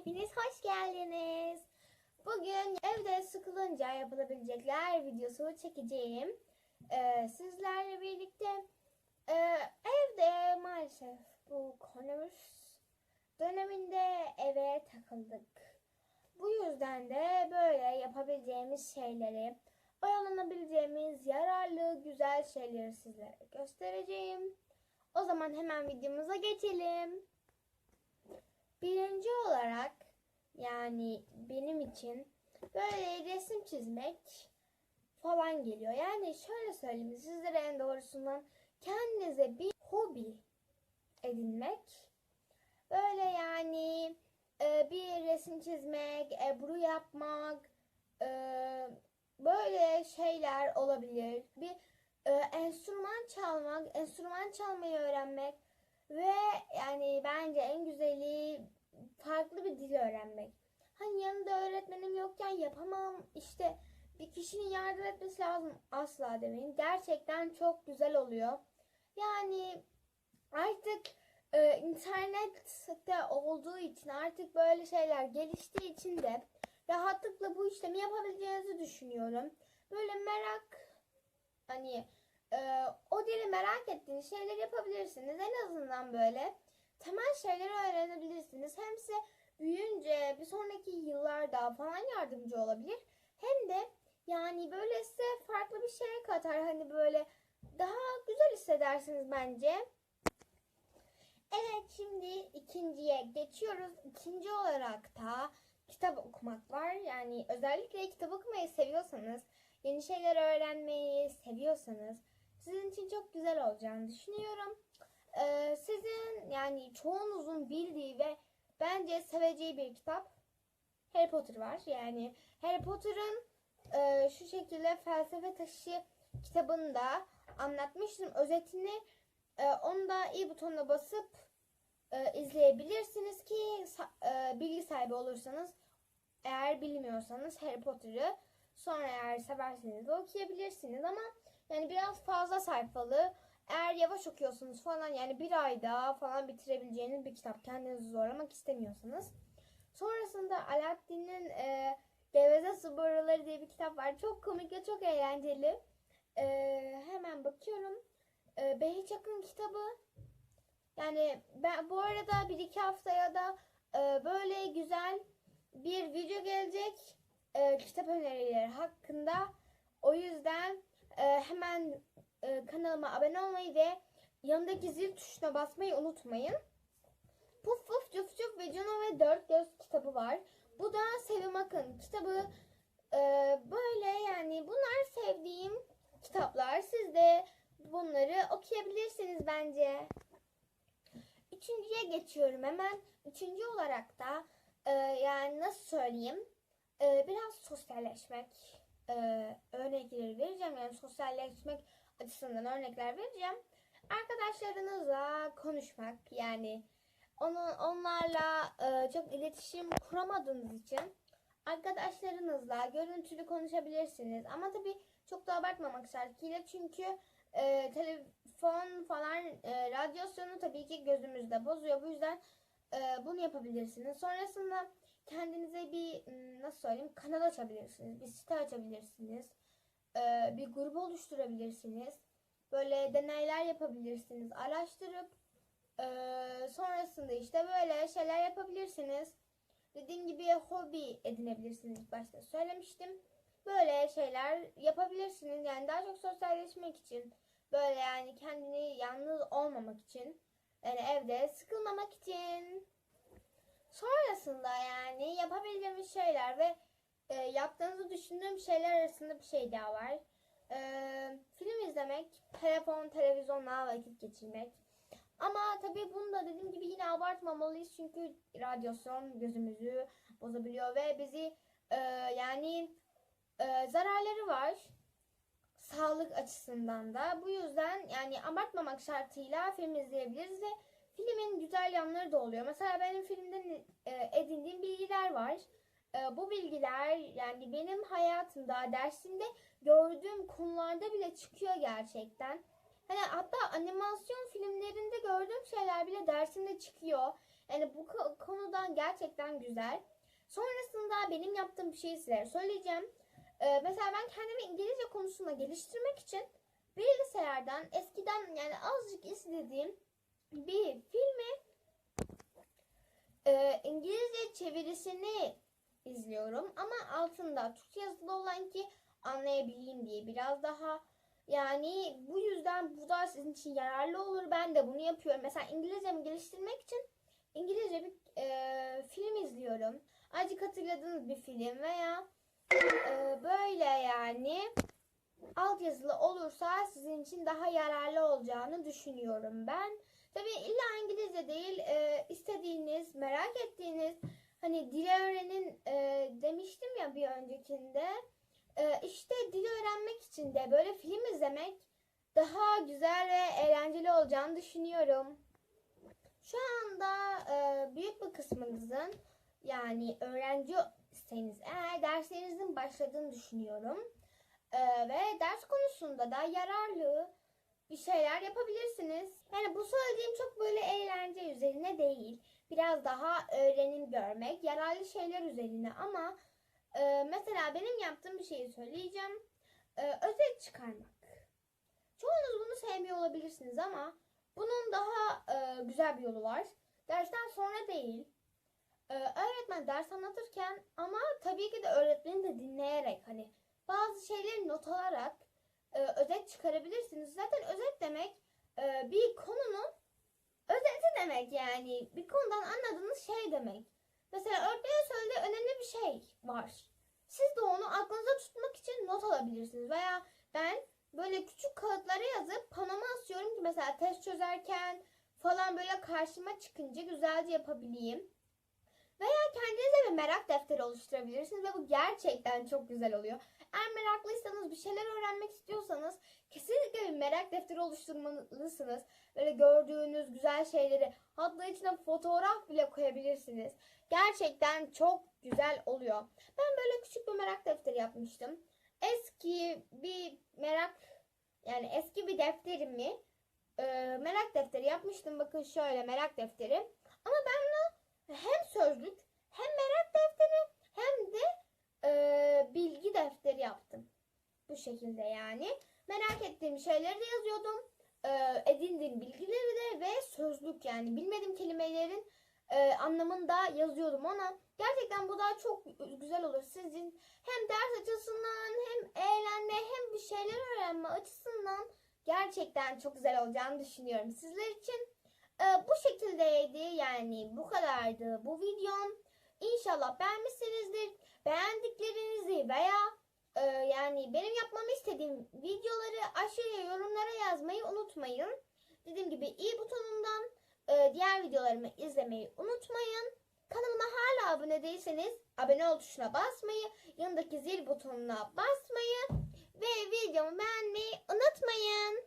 hepiniz hoş geldiniz. Bugün evde sıkılınca yapılabilecekler videosu çekeceğim. Ee, sizlerle birlikte e, evde maalesef bu koronavirüs döneminde eve takıldık. Bu yüzden de böyle yapabileceğimiz şeyleri, oyalanabileceğimiz yararlı, güzel şeyleri sizlere göstereceğim. O zaman hemen videomuza geçelim. Birinci olarak yani benim için böyle resim çizmek falan geliyor. Yani şöyle söyleyeyim sizlere en doğrusundan kendinize bir hobi edinmek. Böyle yani e, bir resim çizmek, ebru yapmak, e, böyle şeyler olabilir. Bir e, enstrüman çalmak, enstrüman çalmayı öğrenmek ve yani bence en güzeli farklı bir dil öğrenmek. Hani yanında öğretmenim yokken yapamam işte bir kişinin yardım etmesi lazım asla demeyin. Gerçekten çok güzel oluyor. Yani artık e, internette olduğu için artık böyle şeyler geliştiği için de rahatlıkla bu işlemi yapabileceğinizi düşünüyorum. Böyle merak hani e, o dili merak ettiğiniz şeyler yapabilirsiniz. En azından böyle temel şeyleri öğrenebilirsiniz. Hem size büyüyünce bir sonraki yıllarda falan yardımcı olabilir. Hem de yani böyle size farklı bir şey katar. Hani böyle daha güzel hissedersiniz bence. Evet şimdi ikinciye geçiyoruz. İkinci olarak da kitap okumak var. Yani özellikle kitap okumayı seviyorsanız, yeni şeyler öğrenmeyi seviyorsanız sizin için çok güzel olacağını düşünüyorum. Ee, sizin yani çoğunuzun bildiği ve bence seveceği bir kitap Harry Potter var. Yani Harry Potter'ın e, şu şekilde felsefe taşı kitabını da anlatmıştım. Özetini e, onu da i butonuna basıp e, izleyebilirsiniz ki e, bilgi sahibi olursanız eğer bilmiyorsanız Harry Potter'ı sonra eğer severseniz de okuyabilirsiniz ama yani biraz fazla sayfalı eğer yavaş okuyorsunuz falan yani bir ayda falan bitirebileceğiniz bir kitap kendinizi zorlamak istemiyorsanız. Sonrasında Alaaddin'in e, Geveze Sıbırıları diye bir kitap var. Çok komik ve çok eğlenceli. E, hemen bakıyorum. E, Behiç Akın kitabı. Yani ben bu arada bir iki haftaya da e, böyle güzel bir video gelecek e, kitap önerileri hakkında. O yüzden e, hemen e, kanalıma abone olmayı ve yanındaki zil tuşuna basmayı unutmayın. Puf Puf Cuf Cuf ve Juno ve Dört Göz kitabı var. Bu da Sevim Akın kitabı. E, böyle yani bunlar sevdiğim kitaplar. Siz de bunları okuyabilirsiniz bence. Üçüncüye geçiyorum hemen. Üçüncü olarak da e, yani nasıl söyleyeyim e, biraz sosyalleşmek e, örnekleri vereceğim. Yani sosyalleşmek açısından örnekler vereceğim. Arkadaşlarınızla konuşmak yani onu, onlarla e, çok iletişim kuramadığınız için arkadaşlarınızla görüntülü konuşabilirsiniz. Ama tabii çok da abartmamak şartıyla çünkü e, telefon falan e, radyasyonu tabii ki gözümüzde bozuyor. Bu yüzden e, bunu yapabilirsiniz. Sonrasında kendinize bir nasıl söyleyeyim kanal açabilirsiniz. Bir site açabilirsiniz. E, bir grup oluşturabilirsiniz. Böyle deneyler yapabilirsiniz. Araştırıp e, sonrasında işte böyle şeyler yapabilirsiniz. Dediğim gibi hobi edinebilirsiniz. Başta söylemiştim. Böyle şeyler yapabilirsiniz. Yani daha çok sosyalleşmek için. Böyle yani kendini yalnız olmamak için. Yani evde sıkılmamak için. Sonrasında yani yapabileceğimiz şeyler ve e, yaptığınızı düşündüğüm şeyler arasında bir şey daha var. E, film izlemek, telefon, televizyonla vakit geçirmek. Ama tabii bunu da dediğim gibi yine abartmamalıyız çünkü radyasyon gözümüzü bozabiliyor ve bizi e, yani e, zararları var sağlık açısından da. Bu yüzden yani abartmamak şartıyla film izleyebiliriz ve filmin güzel yanları da oluyor. Mesela benim filmden e, edindiğim bilgiler var. E, bu bilgiler yani benim hayatımda, dersimde gördüğüm konularda bile çıkıyor gerçekten. Hani hatta animasyon filmlerinde gördüğüm şeyler bile dersinde çıkıyor. Yani bu ko- konudan gerçekten güzel. Sonrasında benim yaptığım bir şeyi size söyleyeceğim. Ee, mesela ben kendimi İngilizce konusunda geliştirmek için bilgisayardan eskiden yani azıcık izlediğim bir filmi e, İngilizce çevirisini izliyorum ama altında Türkçe yazılı olan ki anlayabileyim diye biraz daha yani bu yüzden bu da sizin için yararlı olur. Ben de bunu yapıyorum. Mesela İngilizcemi geliştirmek için İngilizce bir e, film izliyorum. Azıcık hatırladığınız bir film veya e, böyle yani altyazılı olursa sizin için daha yararlı olacağını düşünüyorum ben. Tabii illa İngilizce değil, e, istediğiniz, merak ettiğiniz, hani dil öğrenin e, demiştim ya bir öncekinde. E, işte dil öğrenmek için de böyle film izlemek daha güzel ve eğlenceli olacağını düşünüyorum. Şu anda e, büyük bir kısmınızın yani öğrenciyseniz eğer derslerinizin başladığını düşünüyorum. E, ve ders konusunda da yararlı bir şeyler yapabilirsiniz. Yani bu söylediğim çok böyle eğlence üzerine değil. Biraz daha öğrenim görmek, yararlı şeyler üzerine ama e, mesela benim yaptığım bir şeyi söyleyeceğim. E, özet çıkarmak. Çoğunuz bunu sevmiyor olabilirsiniz ama bunun daha e, güzel bir yolu var. Dersten sonra değil. E, öğretmen ders anlatırken ama tabii ki de öğretmeni de dinleyerek hani bazı şeyleri not alarak e, özet çıkarabilirsiniz. Zaten özet demek e, bir konunun demek yani. Bir konudan anladığınız şey demek. Mesela öğretmenin söylediği önemli bir şey var. Siz de onu aklınıza tutmak için not alabilirsiniz. Veya ben böyle küçük kağıtlara yazıp panoma asıyorum ki mesela test çözerken falan böyle karşıma çıkınca güzelce yapabileyim. Veya kendinize bir merak defteri oluşturabilirsiniz ve bu gerçekten çok güzel oluyor. Eğer meraklıysanız bir şeyler öğrenmek istiyorsanız kesinlikle bir merak defteri oluşturmalısınız. Böyle gördüğünüz güzel şeyleri hatta içine fotoğraf bile koyabilirsiniz. Gerçekten çok güzel oluyor. Ben böyle küçük bir merak defteri yapmıştım. Eski bir merak yani eski bir defterimi e, merak defteri yapmıştım. Bakın şöyle merak defteri. Ama ben hem sözlük hem merak defteri hem de e, bilgi defteri yaptım. Bu şekilde yani. Merak ettiğim şeyleri de yazıyordum. E, edindiğim bilgileri de ve sözlük yani bilmediğim kelimelerin e, anlamını da yazıyordum ona. Gerçekten bu da çok güzel olur. Sizin hem ders açısından hem eğlenme hem bir şeyler öğrenme açısından gerçekten çok güzel olacağını düşünüyorum. Sizler için e, bu şekildeydi yani bu kadardı bu videom. İnşallah beğenmişsinizdir. Beğendiklerinizi veya e, yani benim yapmamı istediğim videoları aşağıya yorumlara yazmayı unutmayın. Dediğim gibi i butonundan e, diğer videolarımı izlemeyi unutmayın. Kanalıma hala abone değilseniz abone ol tuşuna basmayı, yanındaki zil butonuna basmayı ve videomu beğenmeyi unutmayın.